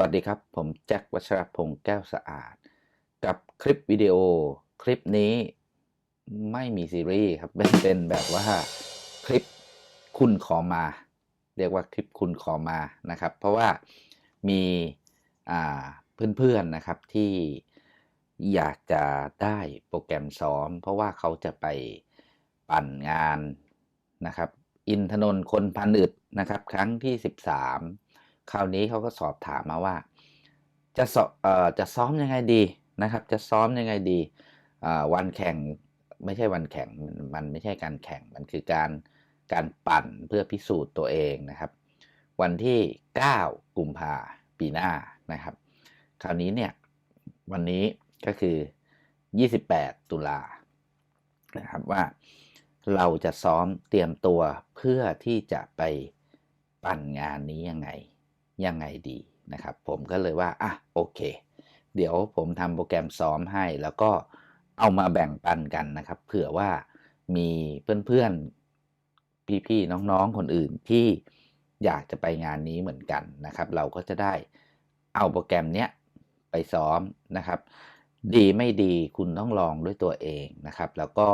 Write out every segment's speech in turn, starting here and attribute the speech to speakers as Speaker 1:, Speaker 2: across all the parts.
Speaker 1: วัสดีครับ ผมแจ็ควัชรพงศ์แก้วสะอาด กับคลิปวิดีโอคลิปนี้ไม่มีซีรีส์ครับเป็นแบบว่าคลิปคุณขอมา เรียกว่าคลิปคุณขอมานะครับ เพราะว่ามีเพื่อนๆนะครับที่อยากจะได้โปรแกรมซ้อม เพราะว่าเขาจะไปปั่นงานนะครับ อินทนนท์คนพันอึดนะครับ ครั้งที่ 13 คราวนี้เขาก็สอบถามมาว่า จะสอบเอ่อจะซ้อมยังไงดีนะครับ จะซ้อมยังไงดีวันแข่งไม่ใช่วันแข่งมันไม่ใช่การแข่งมันคือการการปั่นเพื่อพิสูจน์ตัวเองนะครับ วันที่ 9 กุมภาปีหน้านะครับ คราวนี้เนี่ยวันนี้ก็คือ 28 ตุลานะครับว่าเราจะซ้อมเตรียมตัวเพื่อที่จะไปปั่นงานนี้ยังไง ยังไงดีนะครับ ผมก็เลยว่าอะโอเค เดี๋ยวผมทำโปรแกรมซ้อมให้ แล้วก็เอามาแบ่งปันกันนะครับ เผื่อว่ามีเพื่อนๆ พี่ๆ น้องๆ คนอื่นที่อยากจะไปงานนี้เหมือนกันนะครับ เราก็จะได้เอาโปรแกรมเนี้ยไปซ้อมนะครับ ดีไม่ดีคุณต้องลองด้วยตัวเองนะครับ แล้วก็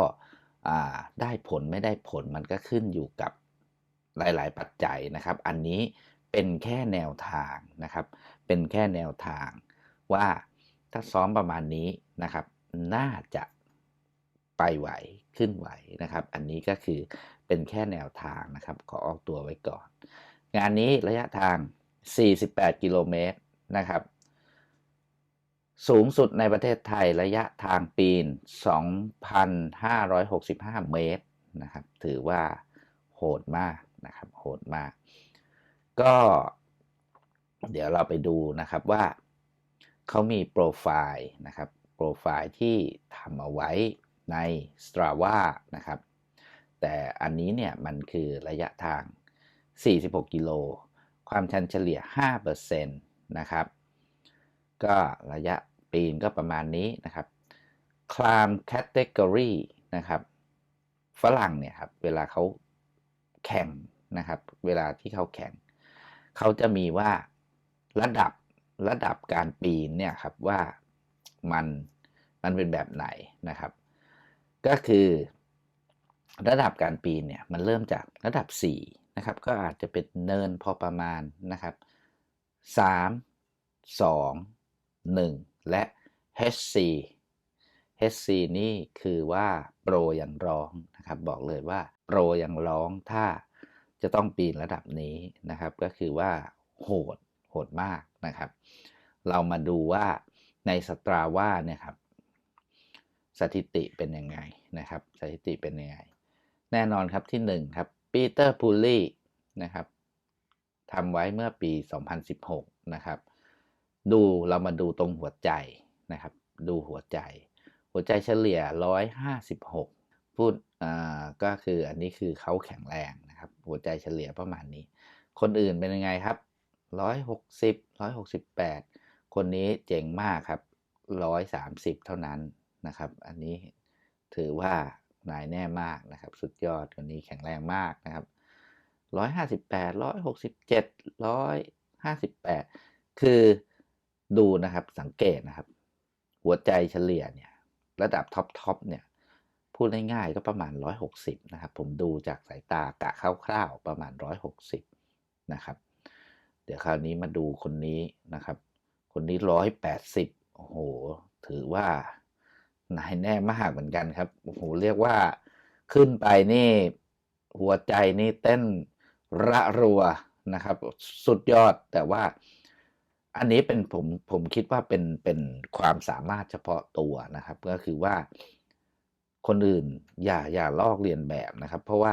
Speaker 1: ได้ผลไม่ได้ผลมันก็ขึ้นอยู่กับหลาย ๆ ปัจจัยนะครับ อันนี้ เป็นแค่แนวทางนะครับ เป็นแค่แนวทางว่าถ้าซ้อมประมาณนี้นะครับ น่าจะไปไหวขึ้นไหวนะครับ อันนี้ก็คือเป็นแค่แนวทางนะครับ ขอออกตัวไว้ก่อน งานนี้ระยะทาง 48 กิโลเมตรนะครับ สูงสุดในประเทศไทยระยะทางปีน 2,565 เมตรนะครับ ถือว่าโหดมากนะครับ โหดมาก ก็ เดี๋ยวเราไปดูนะครับว่าเขามีโปรไฟล์นะครับ โปรไฟล์ที่ทำเอาไว้ใน Strava นะครับ แต่อันนี้เนี่ยมันคือระยะทาง 46 กิโล ความชันเฉลี่ย 5%นะครับ ก็ระยะปีนก็ประมาณนี้นะครับ climb category นะครับ ฝรั่งเนี่ยครับ เวลาเขาแข่งนะครับ เวลาที่เขาแข่ง เขาจะมีว่าระดับระดับการปีนเนี่ยครับว่ามันมันเป็นแบบไหนนะครับ ก็คือระดับการปีนเนี่ยมันเริ่มจากระดับ4นะครับก็อาจจะเป็นเนินพอประมาณนะครับ 3 2 1 และ HC HC นี่คือว่าโปรยังร้องนะครับบอกเลยว่าโปรยังร้องถ้า จะต้องปีนระดับนี้นะครับ ก็คือว่าโหดโหดมากนะครับ เรามาดูว่าในสตราว่าเนี่ยครับสถิติเป็นยังไงนะครับ สถิติเป็นยังไง แน่นอนครับที่1ครับปีเตอร์พูลลี่นะครับทำไว้เมื่อปี 2016 นะครับ ดูเรามาดูตรงหัวใจนะครับ ดูหัวใจ หัวใจเฉลี่ย 156 พูดอ่าก็คืออันนี้คือเขาแข็งแรง นะครับ หัวใจเฉลี่ยประมาณนี้ คนอื่นเป็นยังไงครับร้อยหกสิบร้อยหกสิบแปดคนนี้เจ๋งมากครับร้อยสามสิบเท่านั้นนะครับ อันนี้ถือว่านายแน่มากนะครับ สุดยอดคนนี้แข็งแรงมากนะครับร้อยห้าสิบแปดร้อยหกสิบเจ็ดร้อยห้าสิบแปดคือดูนะครับสังเกตนะครับ หัวใจเฉลี่ยเนี่ย ระดับท็อปทอปเนี่ย พูดง่ายๆก็ประมาณ 160นะครับ ผมดูจากสายตากะคร่าวๆประมาณ 160นะครับ เดี๋ยวคราวนี้มาดูคนนี้นะครับ คนนี้ร้อยแปดสิบโอ้โห ถือว่านายแน่มากเหมือนกันครับโอ้โหเรียกว่าขึ้นไปนี่ หัวใจนี่เต้นระรัวนะครับ สุดยอดแต่ว่าอันนี้เป็นผมผมคิดว่าเป็นเป็นความสามารถเฉพาะตัวนะครับ ก็คือว่า คนอื่นอย่าอย่าลอกเรียนแบบนะครับ เพราะว่า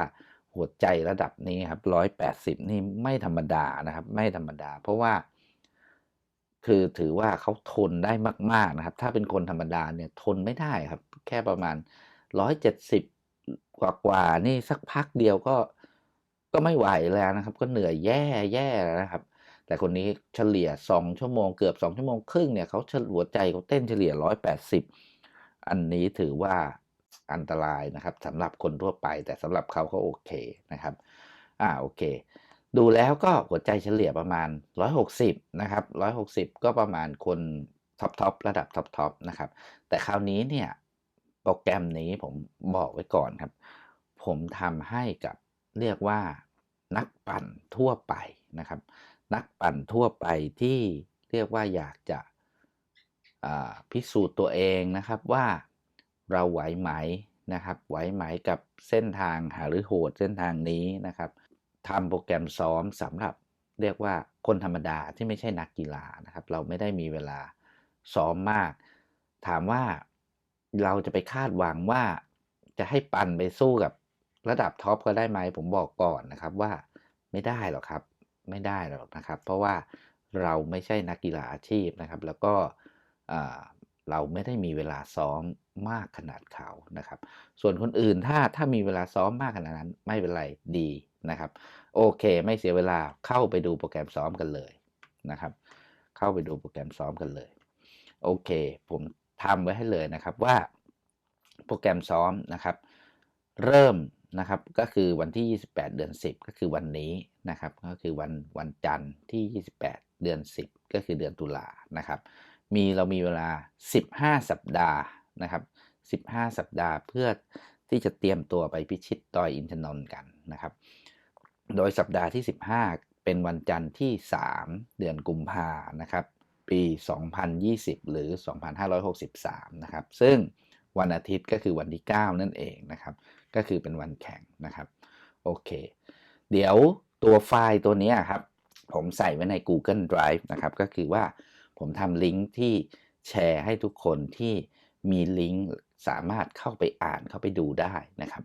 Speaker 1: หัวใจระดับนี้ครับร้อยแปดสิบนี่ไม่ธรรมดานะครับ ไม่ธรรมดา เพราะว่า คือถือว่าเขาทนได้มาก ๆนะครับ ถ้าเป็นคนธรรมดาเนี่ยทนไม่ได้ครับ แค่ประมาณร้อยเจ็ดสิบกว่ากว่านี่สักพักเดียวก็ก็ไม่ไหวแล้วนะครับ ก็เหนื่อยแย่แย่นะครับ แต่คนนี้เฉลี่ยสองชั่วโมงเกือบสองชั่วโมงครึ่งเนี่ยเขาหัวใจเขาเต้นเฉลี่ยร้อยแปดสิบอันนี้ถือว่า อันตรายนะครับสำหรับคนทั่วไป แต่สำหรับเขาเขาโอเคนะครับอ่าโอเค ดูแล้วก็หัวใจเฉลี่ยประมาณ 160นะครับ160 ก็ประมาณคนท็อปทอประดับท็อปทอปนะครับ แต่คราวนี้เนี่ยโปรแกรมนี้ผมบอกไว้ก่อนครับ ผมทำให้กับเรียกว่านักปั่นทั่วไปนะครับ นักปั่นทั่วไปที่เรียกว่าอยากจะพิสูจน์ตัวเองนะครับว่า เราไหวไหมนะครับ ไหวไหมกับเส้นทางหาหรือโหดเส้นทางนี้นะครับทำโปรแกรมซ้อมสำหรับเรียกว่าคนธรรมดาที่ไม่ใช่นักกีฬานะครับ เราไม่ได้มีเวลาซ้อมมาก ถามว่าเราจะไปคาดหวังว่าจะให้ปั่นไปสู้กับระดับท็อปก็ได้ไหมผมบอกก่อนนะครับว่าไม่ได้หรอกครับ ไม่ได้หรอกนะครับ เพราะว่าเราไม่ใช่นักกีฬาอาชีพนะครับ แล้วก็ เราไม่ได้มีเวลาซ้อมมากขนาดเขานะครับ ส่วนคนอื่นถ้าถ้ามีเวลาซ้อมมากขนาดนั้นไม่เป็นไรดีนะครับ โอเค ไม่เสียเวลาเข้าไปดูโปรแกรมซ้อมกันเลยนะครับ เข้าไปดูโปรแกรมซ้อมกันเลย โอเค ผมทำไว้ให้เลยนะครับว่าโปรแกรมซ้อมนะครับ เริ่มนะครับก็คือวันที่ 28 เดือน 10 ก็คือวันนี้นะครับ ก็คือวันวันจันทร์ที่ 28 เดือน 10 ก็คือเดือนตุลานะครับ มีเรามีเวลา 15 สัปดาห์นะครับ 15 สัปดาห์เพื่อที่จะเตรียมตัวไปพิชิตดอยอินทนนท์กันนะครับ โดยสัปดาห์ที่ 15 เป็นวันจันทร์ที่ 3 เดือนกุมภานะครับ ปี 2020 หรือ 2563 นะครับ ซึ่งวันอาทิตย์ก็คือวันที่ 9 นั่นเองนะครับ ก็คือเป็นวันแข่งนะครับ โอเค เดี๋ยวตัวไฟล์ตัวนี้ครับ ผมใส่ไว้ใน Google Drive นะครับ ก็คือว่า ผมทำลิงก์ที่แชร์ให้ทุกคนที่มีลิงก์สามารถเข้าไปอ่านเข้าไปดูได้นะครับ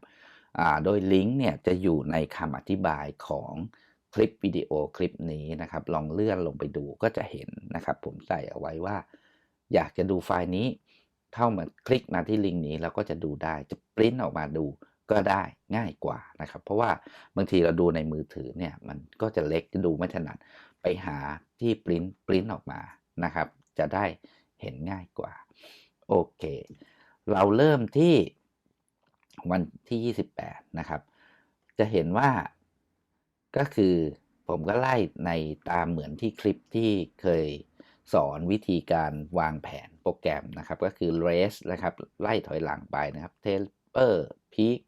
Speaker 1: โดยลิงก์เนี่ยจะอยู่ในคำอธิบายของคลิปวิดีโอคลิปนี้นะครับ ลองเลื่อนลงไปดูก็จะเห็นนะครับ ผมใส่เอาไว้ว่า อยากจะดูไฟล์นี้เท่ามาคลิกมาที่ลิงก์นี้เราก็จะดูได้จะปริ้นออกมาดูก็ได้ง่ายกว่านะครับ เพราะว่าบางทีเราดูในมือถือเนี่ยมันก็จะเล็กดูไม่ถนัดไปหาที่ปริ้นปริ้นออกมา นะครับ จะได้เห็นง่ายกว่า โอเค เราเริ่มที่วันที่ 28 นะครับ จะเห็นว่าก็คือผมก็ไล่ในตามเหมือนที่คลิปที่เคยสอนวิธีการวางแผนโปรแกรมนะครับ ก็คือ race นะครับ ไล่ถอยหลังไปนะครับ taper peak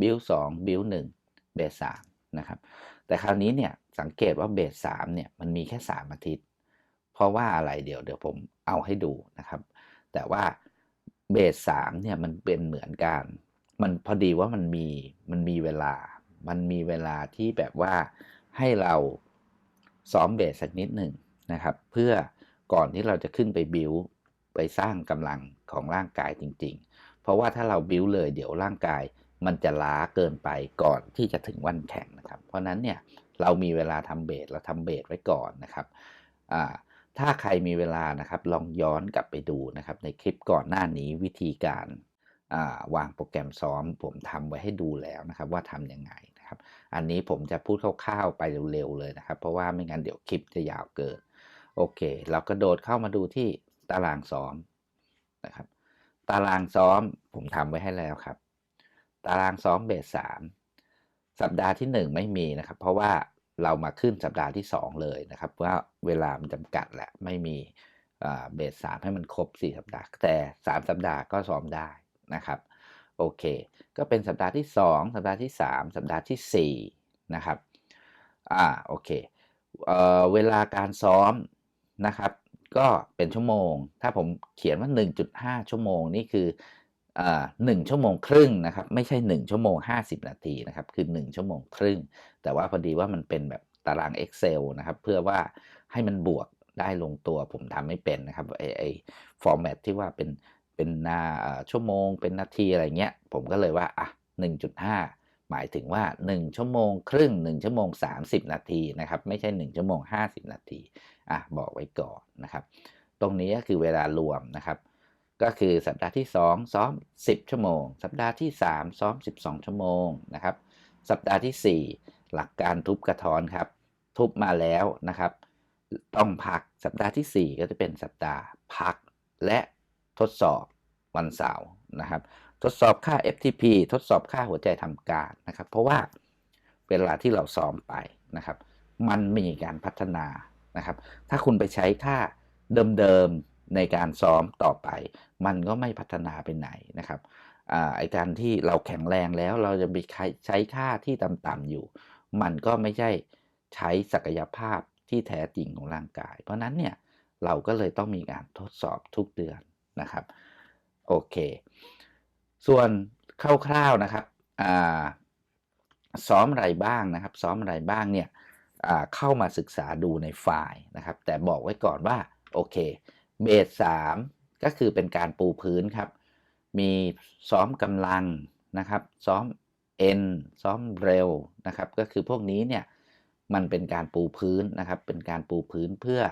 Speaker 1: build 2 build 1 base 3นะครับ แต่คราวนี้เนี่ยสังเกตว่า base 3เนี่ยมันมีแค่ 3 อาทิตย์ ราะว่าอะไรเดี๋ยวเดี๋ยวผมเอาให้ดูนะครับ แต่ว่าเบสสามเนี่ยมันเป็นเหมือนกันมันพอดีว่ามันมีมันมีเวลา มันมีเวลาที่แบบว่าให้เราซ้อมเบสสักนิดหนึ่งนะครับ เพื่อก่อนที่เราจะขึ้นไปบิวไปสร้างกำลังของร่างกายจริง ๆ เพราะว่าถ้าเราบิวเลยเดี๋ยวร่างกายมันจะล้าเกินไปก่อนที่จะถึงวันแข่งนะครับ เพราะนั้นเนี่ยเรามีเวลาทำเบสเราทำเบสไว้ก่อนนะครับอ่า ถ้าใครมีเวลานะครับลองย้อนกลับไปดูนะครับในคลิปก่อนหน้านี้วิธีการวางโปรแกรมซ้อม ผมทำไว้ให้ดูแล้วนะครับว่าทำยังไงนะครับ อันนี้ผมจะพูดคร่าวๆไปเร็วๆเลยนะครับ เพราะว่าไม่งั้นเดี๋ยวคลิปจะยาวเกิน โอเค เรากระโดดเข้ามาดูที่ตารางซ้อมนะครับ ตารางซ้อมผมทำไว้ให้แล้วครับ ตารางซ้อมเบสสามสัปดาห์ที่ 1 ไม่มีนะครับ เพราะว่า เรามาขึ้นสัปดาห์ที่ 2 เลยนะครับว่าเวลามันจำกัดแหละไม่มีเบสสามให้มันครบ 4 สัปดาห์ แต่ 3 สัปดาห์ก็ซ้อมได้นะครับโอเค ก็เป็นสัปดาห์ที่ 2 สัปดาห์ที่ 3 สัปดาห์ที่4นะครับอ่าโอเคเเวลาการซ้อมนะครับ ก็เป็นชั่วโมง ถ้าผมเขียนว่า 1.5 ชั่วโมงนี่คือ หนึ่งชั่วโมงครึ่งนะครับ ไม่ใช่ 1 ชั่วโมง 50 นาทีนะครับ คือ 1 ชั่วโมงครึ่ง แต่ว่าพอดีว่ามันเป็นแบบตาราง Excel นะครับ เพื่อว่าให้มันบวกได้ลงตัวผมทำไม่เป็นนะครับไอไอฟอร์แมตที่ว่าเป็นเป็นนาชั่วโมง เป็นนาทีอะไรเงี้ย ผมก็เลยว่าอะ1.5 หมายถึงว่า 1 ชั่วโมงครึ่ง 1 ชั่วโมง 30 นาทีนะครับ ไม่ใช่ 1 ชั่วโมง 50 นาทีอะบอกไว้ก่อนนะครับ ตรงนี้ก็คือเวลารวมนะครับ ก็คือสัปดาห์ที่ 2 ซ้อม 10 ชั่วโมง สัปดาห์ที่ 3 ซ้อม 12 ชั่วโมงนะครับ สัปดาห์ที่ 4 หลักการทุบกระทอนครับ ทุบมาแล้วนะครับ ต้องพักสัปดาห์ที่ 4 ก็จะเป็นสัปดาห์พักและทดสอบวันเสาร์นะครับ ทดสอบค่า FTP ทดสอบค่าหัวใจทำการนะครับ เพราะว่าเวลาที่เราซ้อมไปนะครับ มันมีการพัฒนานะครับ ถ้าคุณไปใช้ท่าเดิมๆ ในการซ้อมต่อไป มันก็ไม่พัฒนาไปไหนนะครับไอการที่เราแข็งแรงแล้วเราจะไปใช้ท่าที่ต่ำๆอยู่ มันก็ไม่ใช่ใช้ศักยภาพที่แท้จริงของร่างกาย เพราะนั้นเนี่ยเราก็เลยต้องมีการทดสอบทุกเดือนนะครับโอเค ส่วนคร่าวๆนะครับซ้อมอะไรบ้างนะครับ ซ้อมอะไรบ้างเนี่ยเข้ามาศึกษาดูในไฟล์นะครับ แต่บอกไว้ก่อนว่าโอเค เบสสามก็คือเป็นการปูพื้นครับ มีซ้อมกำลังนะครับ ซ้อมเอ็นซ้อมเร็วนะครับ ก็คือพวกนี้เนี่ยมันเป็นการปูพื้นนะครับ เป็นการปูพื้นเพื่อ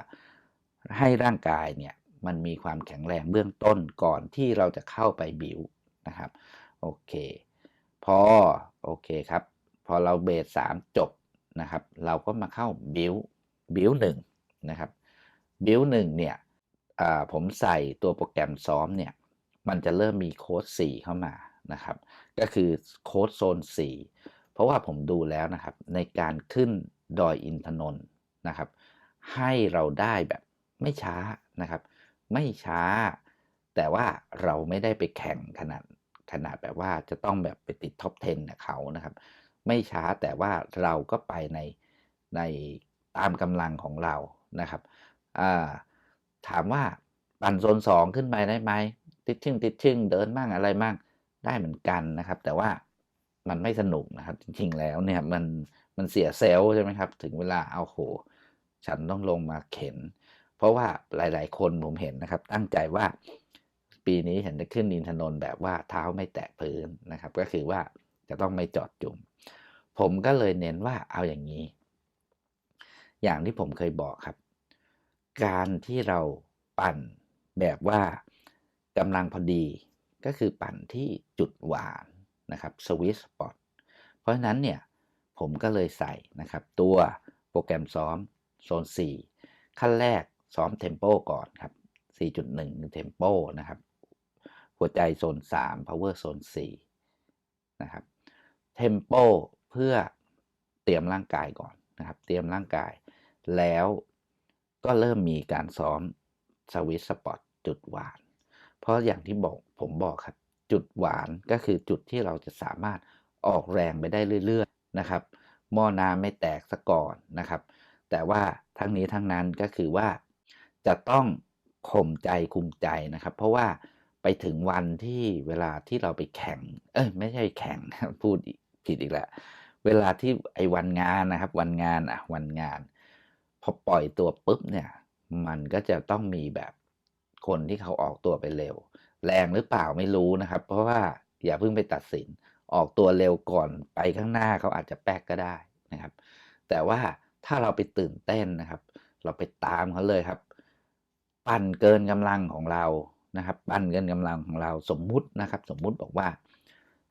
Speaker 1: ให้ร่างกายเนี่ยมันมีความแข็งแรงเบื้องต้นก่อนที่เราจะเข้าไปบิวนะครับโอเค พอโอเคครับ พอเราเบสสามจบนะครับ เราก็มาเข้าบิวบิวหนึ่งนะครับบิวหนึ่งเนี่ย ผมใส่ตัวโปรแกรมซ้อมเนี่ย มันจะเริ่มมีโค้ด 4 เข้ามานะครับ ก็คือโค้ดโซน 4 เพราะว่าผมดูแล้วนะครับ ในการขึ้นดอยอินทนนท์นะครับ ให้เราได้แบบไม่ช้านะครับ ไม่ช้า แต่ว่าเราไม่ได้ไปแข่งขนาดขนาดแบบว่าจะต้องแบบไปติดท็อป 10เขานะครับ ไม่ช้าแต่ว่าเราก็ไปในในตามกำลังของเรานะครับอ่า ถามว่าปั่นโซนสองขึ้นไปได้ไหมติดชึ่งติดชึ่งเดินบ้างอะไรบ้างได้เหมือนกันนะครับ แต่ว่ามันไม่สนุกนะครับ จริง ๆ แล้วเนี่ยมันมันเสียเซลล์ใช่ไหมครับ ถึงเวลาเอาโห ฉันต้องลงมาเข็น เพราะว่าหลาย ๆ คนผมเห็นนะครับ ตั้งใจว่าปีนี้เห็นจะขึ้นนินทนนแบบว่าเท้าไม่แตะพื้นนะครับ ก็คือว่าจะต้องไม่จอดจุ่ม ผมก็เลยเน้นว่าเอาอย่างนี้ อย่างที่ผมเคยบอกครับ การที่เราปั่นแบบว่ากำลังพอดีก็คือปั่นที่จุดหวานนะครับสวิสปอตเพราะฉะนั้นเนี่ยผมก็เลยใส่นะครับ ตัวโปรแกรมซ้อมโซน 4 ขั้นแรกซ้อมเทมโปก่อนครับ 4.1เทมโปนะครับ หัวใจโซน 3 power โซน 4 นะครับเทมโปเพื่อเตรียมร่างกายก่อนนะครับ เตรียมร่างกาย แล้ว ก็เริ่มมีการซ้อมสวิสปอตจุดหวาน เพราะอย่างที่บอกผมบอกครับ จุดหวานก็คือจุดที่เราจะสามารถออกแรงไปได้เรื่อยๆนะครับหม้อน้ำไม่แตกซะก่อนนะครับ แต่ว่าทั้งนี้ทั้งนั้นก็คือว่าจะต้องข่มใจคุมใจนะครับ เพราะว่าไปถึงวันที่เวลาที่เราไปแข่ง เอ้ยไม่ใช่แข่งพูดผิดอีกแล้วเวลาที่ไอ้วันงานนะครับ วันงานอะวันงาน พอปล่อยตัวปุ๊บเนี่ย มันก็จะต้องมีแบบคนที่เขาออกตัวไปเร็ว แรงหรือเปล่าไม่รู้นะครับ เพราะว่าอย่าเพิ่งไปตัดสิน ออกตัวเร็วก่อนไปข้างหน้าเขาอาจจะแป๊กก็ได้นะครับ แต่ว่าถ้าเราไปตื่นเต้นนะครับ เราไปตามเขาเลยครับ ปั่นเกินกำลังของเรานะครับ ปั่นเกินกำลังของเราสมมุตินะครับ สมมุติบอกว่า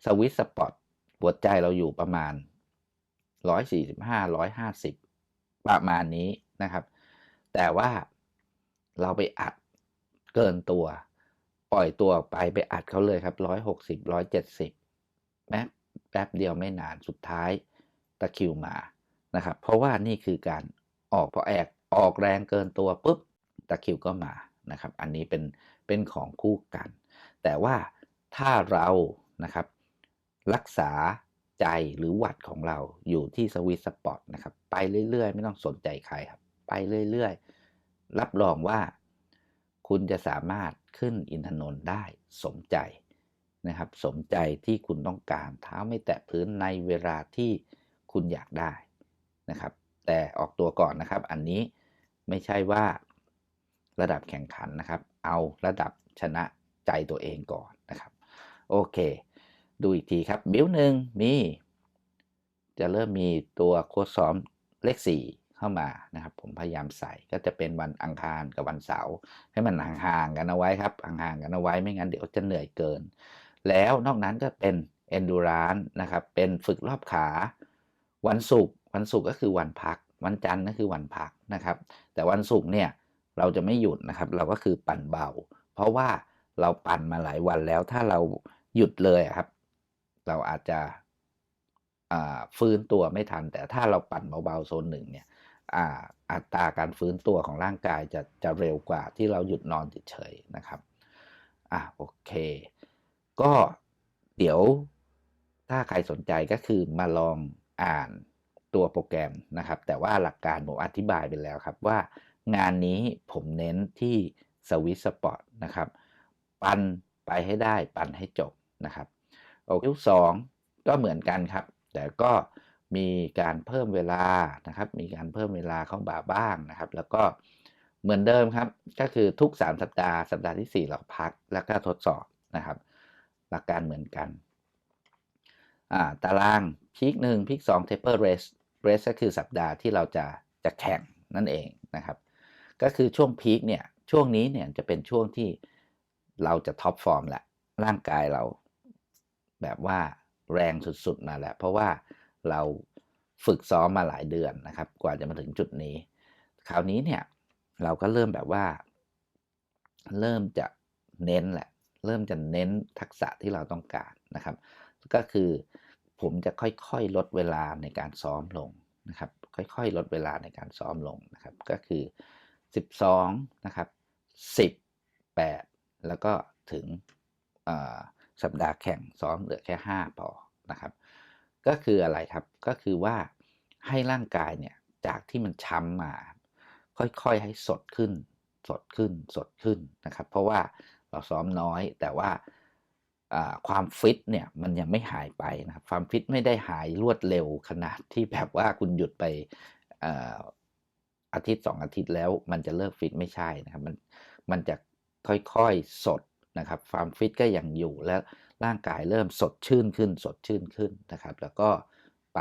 Speaker 1: สวิตสปอร์ตหัวใจเราอยู่ประมาณ145 150 ประมาณนี้นะครับ แต่ว่าเราไปอัดเกินตัว ปล่อยตัวออกไปไปอัดเขาเลยครับ160 170แป๊บแป๊บเดียวไม่นานสุดท้ายตะคิวมานะครับ เพราะว่านี่คือการออกพอแอกออกแรงเกินตัวปุ๊บตะคิวก็มานะครับ อันนี้เป็นเป็นของคู่กัน แต่ว่าถ้าเรานะครับรักษา ใจหรือวัดของเราอยู่ที่สวิตสปอร์ตนะครับ ไปเรื่อยๆ ไม่ต้องสนใจใครครับ ไปเรื่อยๆ รับรองว่าคุณจะสามารถขึ้นอินทนนท์ได้สมใจนะครับ สมใจที่คุณต้องการเท้าไม่แตะพื้นในเวลาที่คุณอยากได้นะครับ แต่ออกตัวก่อนนะครับ อันนี้ไม่ใช่ว่าระดับแข่งขันนะครับ เอาระดับชนะใจตัวเองก่อนนะครับ โอเค ดูอีกทีครับบิวหนึ่งมี จะเริ่มมีตัวโค้ดซ้อมเลข 4 เข้ามานะครับ ผมพยายามใส่ก็จะเป็นวันอังคารกับวันเสาร์ให้มันห่างๆกันเอาไว้ครับห่างๆกันเอาไว้ไม่งั้นเดี๋ยวจะเหนื่อยเกิน แล้วนอกนั้นก็เป็น endurance นะครับ เป็นฝึกรอบขา วันศุกร์วันศุกร์ก็คือวันพัก วันจันทร์ก็คือวันพักนะครับ แต่วันศุกร์เนี่ยเราจะไม่หยุดนะครับ เราก็คือปั่นเบา เพราะว่าเราปั่นมาหลายวันแล้วถ้าเราหยุดเลยครับ เราอาจจะฟื้นตัวไม่ทัน แต่ถ้าเราปั่นเบาๆโซนหนึ่งเนี่ยอัตราการฟื้นตัวของร่างกายจะจะเร็วกว่าที่เราหยุดนอนเฉยๆนะครับอะโอเค ก็เดี๋ยวถ้าใครสนใจก็คือมาลองอ่านตัวโปรแกรมนะครับ แต่ว่าหลักการผมอธิบายไปแล้วครับว่างานนี้ผมเน้นที่สวิตสปอร์ตนะครับ ปันไปให้ได้ปันให้จบนะครับ โอเคสองก็เหมือนกันครับ แต่ก็มีการเพิ่มเวลานะครับ มีการเพิ่มเวลาเข้ามาบ้างนะครับ แล้วก็เหมือนเดิมครับ ก็คือทุก 3 สัปดาห์สัปดาห์ที่ 4 เราพักแล้วก็ทดสอบนะครับ หลักการเหมือนกันอ่าตารางพีคหนึ่งพีคสองเทปเปอร์เรสเรสก็คือสัปดาห์ที่เราจะจะแข่งนั่นเองนะครับ ก็คือช่วงพีคเนี่ยช่วงนี้เนี่ยจะเป็นช่วงที่เราจะท็อปฟอร์มแหละร่างกายเรา แบบว่าแรงสุดๆมาแล้วเพราะว่าเราฝึกซ้อมมาหลายเดือนนะครับ กว่าจะมาถึงจุดนี้ คราวนี้เนี่ยเราก็เริ่มแบบว่า เริ่มจะเน้นแหละ เริ่มจะเน้นทักษะที่เราต้องการนะครับ ก็คือผมจะค่อยๆลดเวลาในการซ้อมลงนะครับ ค่อยๆลดเวลาในการซ้อมลงนะครับ ก็คือ 12 นะครับ 10 8 แล้วก็ถึง สัปดาห์แข่งซ้อมเหลือแค่ 5 พอนะครับ ก็คืออะไรครับก็คือว่าให้ร่างกายเนี่ยจากที่มันช้ำมา ค่อยๆให้สดขึ้น สดขึ้นสดขึ้นนะครับ เพราะว่าเราซ้อมน้อยแต่ว่าความฟิตเนี่ยมันยังไม่หายไปนะครับความฟิตไม่ได้หายรวดเร็วขนาดที่แบบว่าคุณหยุดไปอาทิตย์สองอาทิตย์แล้วมันจะเลิกฟิตไม่ใช่นะครับ มันมันจะค่อยๆสด นะครับความฟิตก็ยังอยู่และร่างกายเริ่มสดชื่นขึ้น สดชื่นขึ้นนะครับ แล้วก็ไป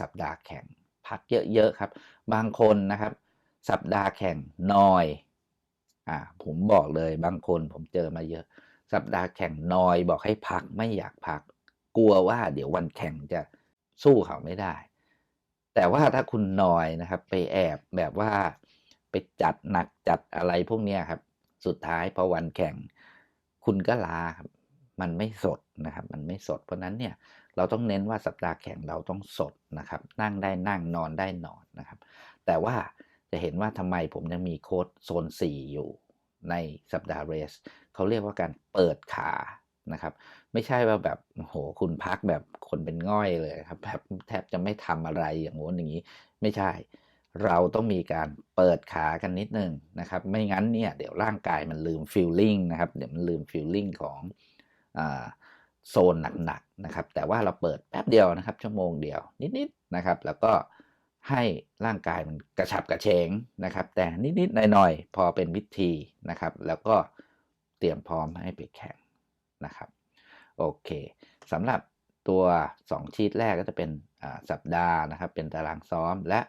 Speaker 1: สัปดาห์แข่งพักเยอะๆครับ บางคนนะครับ สัปดาห์แข่งน้อยอ่าผมบอกเลยบางคนผมเจอมาเยอะ สัปดาห์แข่งน้อยบอกให้พักไม่อยากพัก กลัวว่าเดี๋ยววันแข่งจะสู้เขาไม่ได้ แต่ว่าถ้าคุณนอยนะครับ ไปแอบแบบว่าไปจัดหนักจัดอะไรพวกนี้ครับ สุดท้ายพอวันแข่ง คุณก็ลาครับมันไม่สดนะครับ มันไม่สด เพราะนั้นเนี่ยเราต้องเน้นว่าสัปดาห์แข่งเราต้องสดนะครับ นั่งได้นั่งนอนได้นอนนะครับ แต่ว่าจะเห็นว่าทำไมผมยังมีโค้ดโซน 4 อยู่ในสัปดาห์เรสเขาเรียกว่าการเปิดขานะครับ ไม่ใช่ว่าแบบโหคุณพักแบบคนเป็นง่อยเลยครับแบบแทบจะไม่ทำอะไรอย่างงู้นอย่างนี้ ไม่ใช่ เราต้องมีการเปิดขากันนิดนึงนะครับ ไม่งั้นเนี่ยเดี๋ยวร่างกายมันลืมฟิลลิ่งนะครับ เดี๋ยวมันลืมฟิลลิ่งของอโซนหนักๆนะครับ แต่ว่าเราเปิดแป๊บเดียวนะครับ ชั่วโมงเดียวนิดๆนะครับ แล้วก็ให้ร่างกายมันกระฉับกระเฉงนะครับ แต่นิดๆหน่อยๆพอเป็นวิธีนะครับ แล้วก็เตรียมพร้อมให้ไปแข่งนะครับโอเคสำหรับตัว 2 ชีตแรกก็จะเป็นสัปดาห์นะครับ เป็นตารางซ้อมและ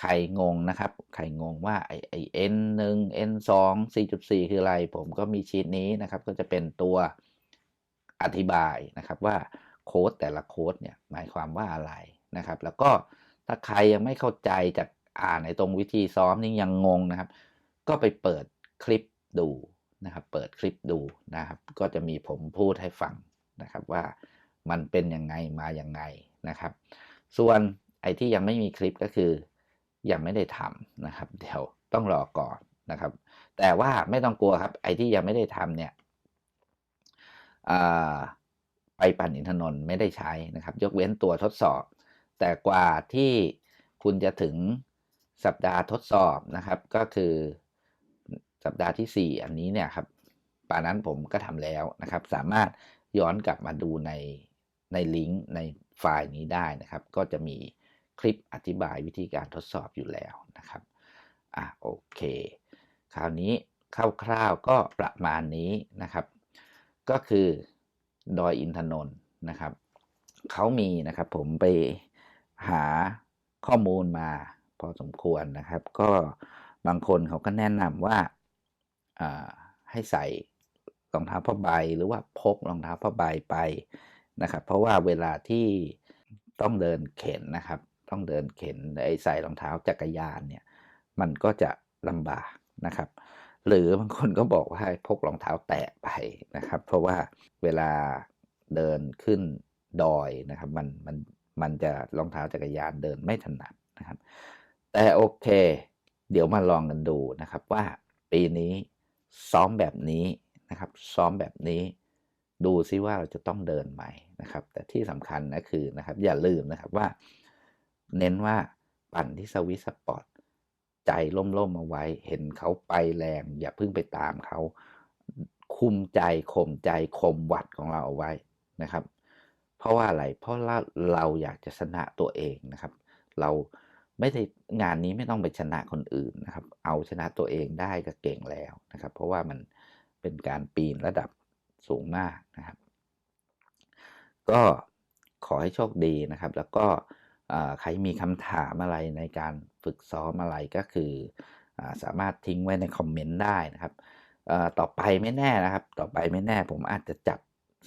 Speaker 1: ใครงงนะครับ ใครงงว่าไอไอ n 1 n 2 4.4คืออะไร ผมก็มีชีตนี้นะครับ ก็จะเป็นตัวอธิบายนะครับว่าโค้ดแต่ละโค้ดเนี่ยหมายความว่าอะไรนะครับ แล้วก็ถ้าใครยังไม่เข้าใจจากอ่านในตรงวิธีซ้อมนี่ยังงงนะครับ ก็ไปเปิดคลิปดูนะครับ เปิดคลิปดูนะครับ ก็จะมีผมพูดให้ฟังนะครับว่ามันเป็นยังไงมาอย่างไงนะครับ ส่วนไอ้ที่ยังไม่มีคลิปก็คือ ยังไม่ได้ทำนะครับ เดี๋ยวต้องรอก่อนนะครับ แต่ว่าไม่ต้องกลัวครับ ไอ้ที่ยังไม่ได้ทำเนี่ยไปปั่นอินทนนท์ไม่ได้ใช้นะครับ ยกเว้นตัวทดสอบ แต่กว่าที่คุณจะถึงสัปดาห์ทดสอบนะครับ ก็คือสัปดาห์ที่ 4 อันนี้เนี่ยครับป่านั้นผมก็ทำแล้วนะครับ สามารถย้อนกลับมาดูในในลิงก์ในไฟล์นี้ได้นะครับ ก็จะมี ลิปอธิบายวิธีการทดสอบอยู่แล้วนะครับอะโอเค คราวนี้คร่าวๆก็ประมาณนี้นะครับ ก็คือดอยอินทนนท์นะครับเขามีนะครับผมไปหาข้อมูลมาพอสมควรนะครับ ก็บางคนเขาก็แนะนำว่าให้ใส่รองเท้าผ้าใบหรือว่าพกรองเท้าผ้าใบไปนะครับ เพราะว่าเวลาที่ต้องเดินเข็นนะครับ ต้องเดินเข็นไอ้ใส่รองเท้าจักรยานเนี่ยมันก็จะลำบากนะครับ หรือบางคนก็บอกว่าให้พกรองเท้าแตะไปนะครับ เพราะว่าเวลาเดินขึ้นดอยนะครับ มันมันมันจะรองเท้าจักรยานเดินไม่ถนัดนะครับ แต่โอเค เดี๋ยวมาลองกันดูนะครับว่าปีนี้ซ้อมแบบนี้นะครับ ซ้อมแบบนี้ดูซิว่าเราจะต้องเดินไหมนะครับ แต่ที่สำคัญนะคือนะครับ อย่าลืมนะครับว่า เน้นว่าปั่นที่สวิสสปอร์ตใจล่มๆเอาไว้ เห็นเขาไปแรง อย่าเพิ่งไปตามเขา คุมใจข่มใจข่มหวัดของเราเอาไว้นะครับ เพราะว่าอะไรเพราะเราเราอยากจะชนะตัวเองนะครับ เราไม่ได้งานนี้ไม่ต้องไปชนะคนอื่นนะครับ เอาชนะตัวเองได้ก็เก่งแล้วนะครับ เพราะว่ามันเป็นการปีนระดับสูงมากนะครับ ก็ขอให้โชคดีนะครับ แล้วก็ ใครมีคำถามอะไรในการฝึกซ้อมอะไรก็คืออสามารถทิ้งไว้ในคอมเมนต์ได้นะครับต่อไปไม่แน่นะครับ ต่อไปไม่แน่ผมอาจจะจัด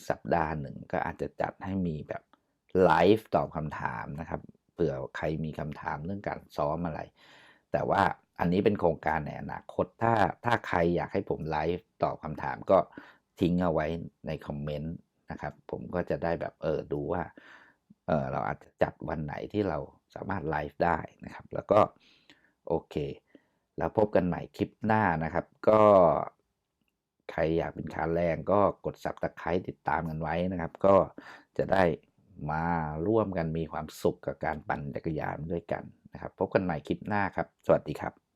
Speaker 1: สัปดาห์หนึ่งก็อาจจะจัดให้มีแบบไลฟ์ตอบคำถามนะครับเผื่อใครมีคำถามเรื่องการซ้อมอะไร แต่ว่าอันนี้เป็นโครงการในอนาคตถ้าถ้าใครอยากให้ผมไลฟ์ตอบคำถามก็ทิ้งเอาไว้ในคอมเมนต์นะครับ ผมก็จะได้แบบเออดูว่า เออเราอาจจะจัดวันไหนที่เราสามารถไลฟ์ได้นะครับ แล้วก็โอเค แล้วพบกันใหม่คลิปหน้านะครับ ก็ใครอยากเป็นขาแรงก็กดสับตะไคร้ติดตามกันไว้นะครับ ก็จะได้มาร่วมกันมีความสุขกับการปั่นจักรยานด้วยกันนะครับ พบกันใหม่คลิปหน้าครับ สวัสดีครับ